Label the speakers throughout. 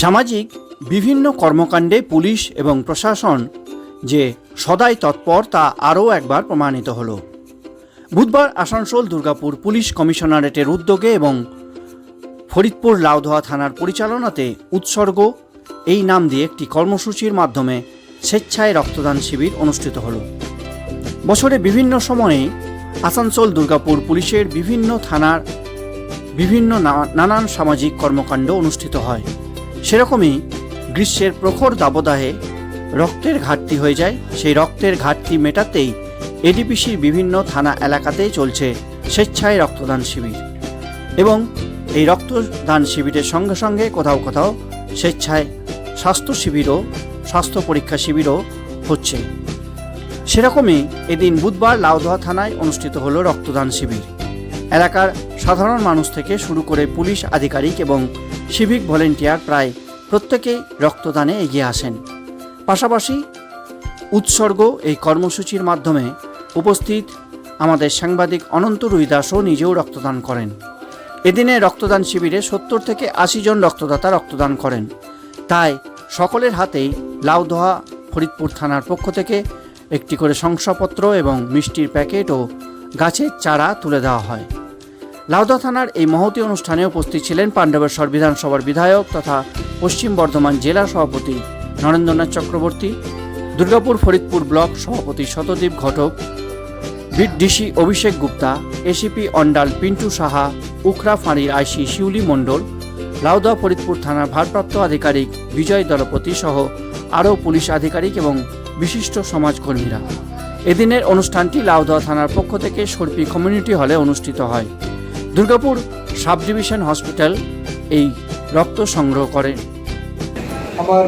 Speaker 1: সামাজিক বিভিন্ন কর্মকাণ্ডে পুলিশ এবং প্রশাসন যে সদাই তৎপর তা আরও একবার প্রমাণিত হলো। বুধবার আসানসোল দুর্গাপুর পুলিশ কমিশনারেটের উদ্যোগে এবং ফরিদপুর লাউদোয়া থানার পরিচালনাতে উৎসর্গ এই নাম দিয়ে একটি কর্মসূচির মাধ্যমে স্বেচ্ছায় রক্তদান শিবির অনুষ্ঠিত হল। বছরে বিভিন্ন সময়ে আসানসোল দুর্গাপুর পুলিশের বিভিন্ন থানার বিভিন্ন নানান সামাজিক কর্মকাণ্ড অনুষ্ঠিত হয়। সেরকমই গ্রীষ্মের প্রখর দাবদাহে রক্তের ঘাটতি হয়ে যায়। সেই রক্তের ঘাটতি মেটাতেই এডিপিসির বিভিন্ন থানা এলাকাতেই চলছে স্বেচ্ছায় রক্তদান শিবির। এবং এই রক্তদান শিবিরের সঙ্গে সঙ্গে কোথাও কোথাও স্বেচ্ছায় স্বাস্থ্য শিবিরও, স্বাস্থ্য পরীক্ষা শিবিরও হচ্ছে। সেরকমই এদিন বুধবার লাউদোয়া থানায় অনুষ্ঠিত হল রক্তদান শিবির। এলাকার সাধারণ মানুষ থেকে শুরু করে পুলিশ, আধিকারিক এবং সিভিক ভলেন্টিয়ার প্রায় প্রত্যেকেই রক্তদানে এগিয়ে আসেন। পাশাপাশি উৎসর্গ এই কর্মসূচির মাধ্যমে উপস্থিত আমাদের সাংবাদিক অনন্ত রুইদাসও নিজেও রক্তদান করেন। এদিনে রক্তদান শিবিরে সত্তর থেকে আশি জন রক্তদাতা রক্তদান করেন। তাই সকলের হাতেই লাউদোহা ফরিদপুর থানার পক্ষ থেকে একটি করে শংসাপত্র এবং মিষ্টির প্যাকেট ও গাছের চারা তুলে দেওয়া হয়। লাউদা থানার এই মহতী অনুষ্ঠানে উপস্থিত ছিলেন পাণ্ডবেশ্বর বিধানসভার বিধায়ক তথা পশ্চিম বর্ধমান জেলা সভাপতি নরেন্দ্রনাথ চক্রবর্তী, দুর্গাপুর ফরিদপুর ব্লক সভাপতি শতদীপ ঘটক ডিসি অভিষেক গুপ্তা, এসিপি অন্ডাল পিন্টু সাহা উখরা ফাঁড়ির আইসি শিউলি মণ্ডল, লাউদা ফরিদপুর থানার ভারপ্রাপ্ত আধিকারিক বিজয় দলপতি সহ আরও পুলিশ আধিকারিক এবং বিশিষ্ট সমাজকর্মীরা। এদিনের অনুষ্ঠানটি লাউদা থানার পক্ষ থেকে সর্পি কমিউনিটি হলে অনুষ্ঠিত হয়। দুর্গাপুর সাব ডিভিশন হসপিটাল এই রক্ত সংগ্রহ করে
Speaker 2: আমার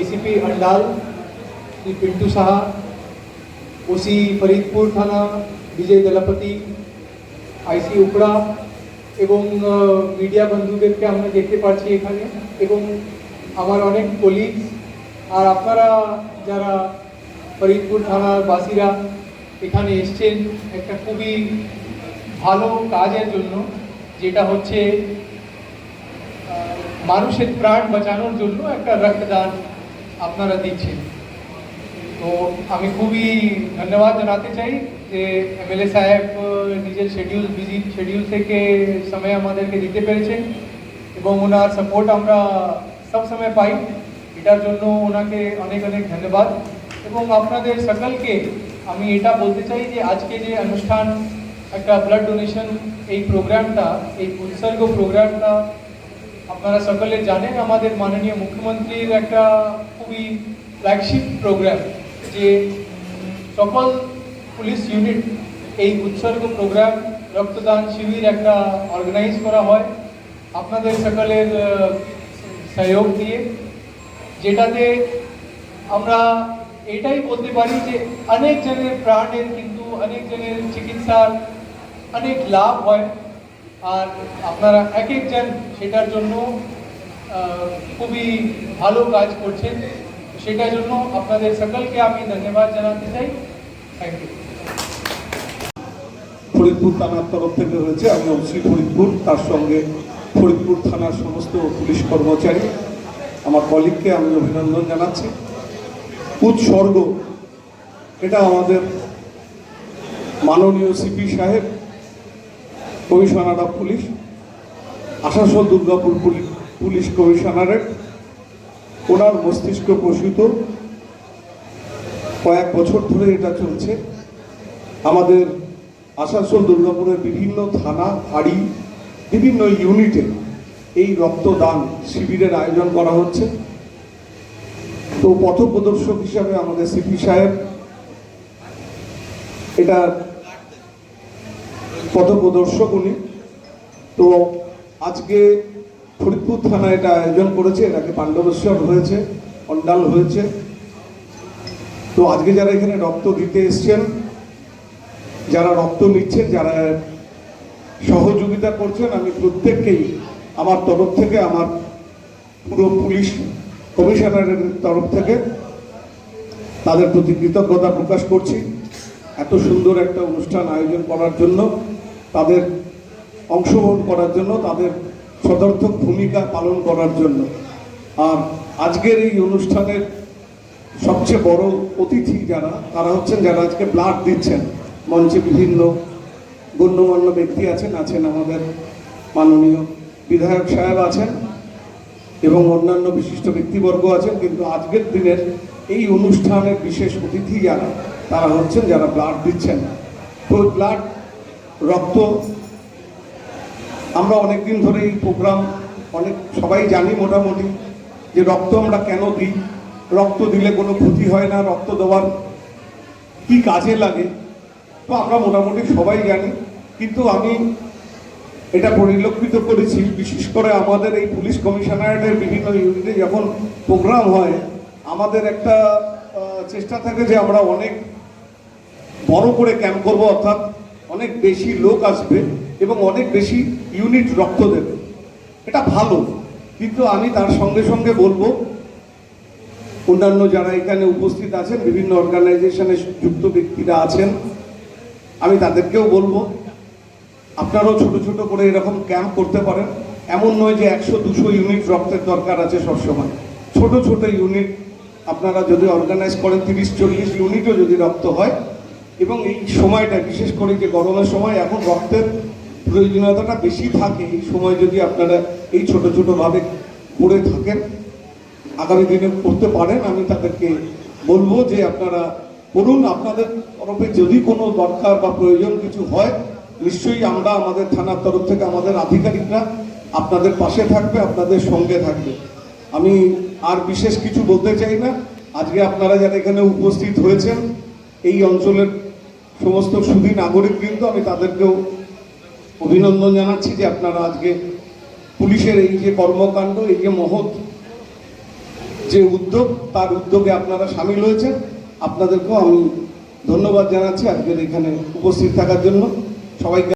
Speaker 2: এসিপি अंडाल শ্রী পিন্টু সাহা ওসি ফরিদপুর থানা বিজয় দলপতি আইসি উপড়া এবং মিডিয়া বন্ধুদেরকে আমরা দেখতে পাচ্ছি এখানে এবং আমার অনেক কলিগ আর আপনারা যারা ফরিদপুর থানার বাসীরা এখানে এসছেন একটা খুবই ভালো কাজের জন্য যেটা হচ্ছে মানুষের প্রাণ বাঁচানোর জন্য একটা রক্তদান আপনারা দিচ্ছেন। তো আমি খুবই ধন্যবাদ জানাতে চাই যে এমএলএ সাহেব আহ, নিজের শিডিউল বিজি শিডিউল থেকে সময় আমাদেরকে দিতে পেরেছেন এবং ওনার সাপোর্ট আমরা সব সময় পাই। এটার জন্য ওনাকে অনেক অনেক ধন্যবাদ। এবং আপনাদের সকলকে আমি এটা বলতে চাই যে আজকে যে অনুষ্ঠান একটা ব্লাড ডোনেশন এই প্রোগ্রামটা এই উৎসর্গ প্রোগ্রামটা আপনারা সকলে জানেন, আমাদের মাননীয় মুখ্যমন্ত্রীর একটা খুবই ফ্ল্যাগশিপ প্রোগ্রাম যে সকল পুলিশ ইউনিট এই উৎসর্গ প্রোগ্রাম রক্তদান শিবির একটা অর্গানাইজ করা হয়। আপনাদের সকলের সহযোগ দিয়ে। যেটাতে আমরা এটাই বলতে পারি যে, অনেক জনের প্রাণের কিন্তু, অনেক জনের চিকিৎসার অনেক লাভ হয়। আর আপনারা এক একজন সেটার জন্য খুবই ভালো কাজ করছেন। সেটার জন্য আপনাদের সকলকে আমি ধন্যবাদ জানাতে চাই। থ্যাংক ইউ
Speaker 3: ফরিদপুর থানার তরফ থেকে হয়েছে, আমি ওসি ফরিদপুর, তার সঙ্গে ফরিদপুর থানার সমস্ত পুলিশ কর্মচারী। আমার কলিগকে আমি অভিনন্দন জানাচ্ছি। উৎসর্গ, এটা আমাদের মাননীয় সিপি সাহেব commissioner of police, Asansol Durgapur police commissionerate, ওনার মস্তিষ্ক প্রসূত। কয়েক বছর ধরে এটা চলছে। আমাদের আসানসোল দুর্গাপুরের বিভিন্ন থানা হাড়ি বিভিন্ন ইউনিটে এই রক্তদান শিবিরের আয়োজন করা হচ্ছে। তো পথপ্রদর্শক হিসাবে আমাদের সিপি সাহেব, এটা পথপ্রদর্শক উনি। তো আজকে ফরিদপুর থানা এটা আয়োজন করেছে, এটাকে পাণ্ডবেশ্বর হয়েছে, অন্ডাল হয়েছে। তো আজকে যারা এখানে রক্ত দিতে এসছেন, যারা রক্ত নিচ্ছেন, যারা সহযোগিতা করছেন, আমি প্রত্যেককেই আমার তরফ থেকে, আমার পুরো পুলিশ কমিশনারের তরফ থেকে তাদের প্রতি কৃতজ্ঞতা প্রকাশ করছি। এত সুন্দর একটা অনুষ্ঠান আয়োজন করার জন্য তাদের অংশগ্রহণ করার জন্য, তাদের সদর্থক ভূমিকা পালন করার জন্য। আর আজকের এই অনুষ্ঠানের সবচেয়ে বড় অতিথি যারা, তারা হচ্ছেন যারা আজকে ব্লাড দিচ্ছেন। মঞ্চে বিভিন্ন গণ্যমান্য ব্যক্তি আছেন আছেন আমাদের মাননীয় বিধায়ক সাহেব আছেন এবং অন্যান্য বিশিষ্ট ব্যক্তিবর্গ আছেন, কিন্তু আজকের দিনের এই অনুষ্ঠানের বিশেষ অতিথি যারা, তারা হচ্ছেন যারা ব্লাড দিচ্ছেন। তো ব্লাড রক্ত। আমরা অনেকদিন ধরে এই প্রোগ্রাম, অনেক সবাই জানি মোটামুটি যে রক্ত আমরা কেন দিই। রক্ত দিলে কোনো ক্ষতি হয় না, রক্ত দেওয়ার কি কাজে লাগে? তো আমরা মোটামুটি সবাই জানি। কিন্তু আমি এটা পরিলক্ষিত করেছি, বিশেষ করে আমাদের এই পুলিশ কমিশনারেটের বিভিন্ন ইউনিটে যখন প্রোগ্রাম হয়, আমাদের একটা চেষ্টা থাকে যে আমরা অনেক বড় করে ক্যাম্প করব, অর্থাৎ অনেক বেশি লোক আসবে এবং অনেক বেশি ইউনিট রক্ত দেবে। এটা ভালো। কিন্তু আমি তার সঙ্গে সঙ্গে বলব, অন্যান্য যারা এখানে উপস্থিত আছেন, বিভিন্ন অর্গানাইজেশনে যুক্ত ব্যক্তিরা আছেন, আমি তাদেরকেও বলব, আপনারাও ছোট ছোট করে এরকম ক্যাম্প করতে পারেন। এমন নয় যে একশো দুশো ইউনিট রক্তের দরকার আছে সবসময়। ছোট ছোট ইউনিট আপনারা যদি অর্গানাইজ করেন, তিরিশ চল্লিশ ইউনিটও যদি রক্ত হয় এবং এই সময়টা, বিশেষ করে যে গরমের সময়, এখন রক্তের প্রয়োজনীয়তাটা বেশি থাকে। এই সময় যদি আপনারা এই ছোট ছোটোভাবে করে থাকেন, আগামী দিনে করতে পারেন, আমি তাদেরকে বলব যে আপনারা করুন। আপনাদের তরফে যদি কোনো দরকার বা প্রয়োজন কিছু হয়, নিশ্চয়ই আমরা আমাদের থানার তরফ থেকে আমাদের আধিকারিকরা আপনাদের পাশে থাকবে, আপনাদের সঙ্গে থাকবে। আমি আর বিশেষ কিছু বলতে চাই না। আজকে আপনারা যারা এখানে উপস্থিত হয়েছেন, এই অঞ্চলের সমস্ত সুদী নাগরিক কিন্তু আমি তাদেরকেও অভিনন্দন জানাচ্ছি যে আপনারা আজকে পুলিশের এই যে কর্মকাণ্ড, এই যে মহৎ যে উদ্যোগ, তার উদ্যোগে আপনারা সামিল হয়েছেন। আপনাদেরকেও আমি ধন্যবাদ জানাচ্ছি আজকের এখানে উপস্থিত থাকার জন্য। সবাইকে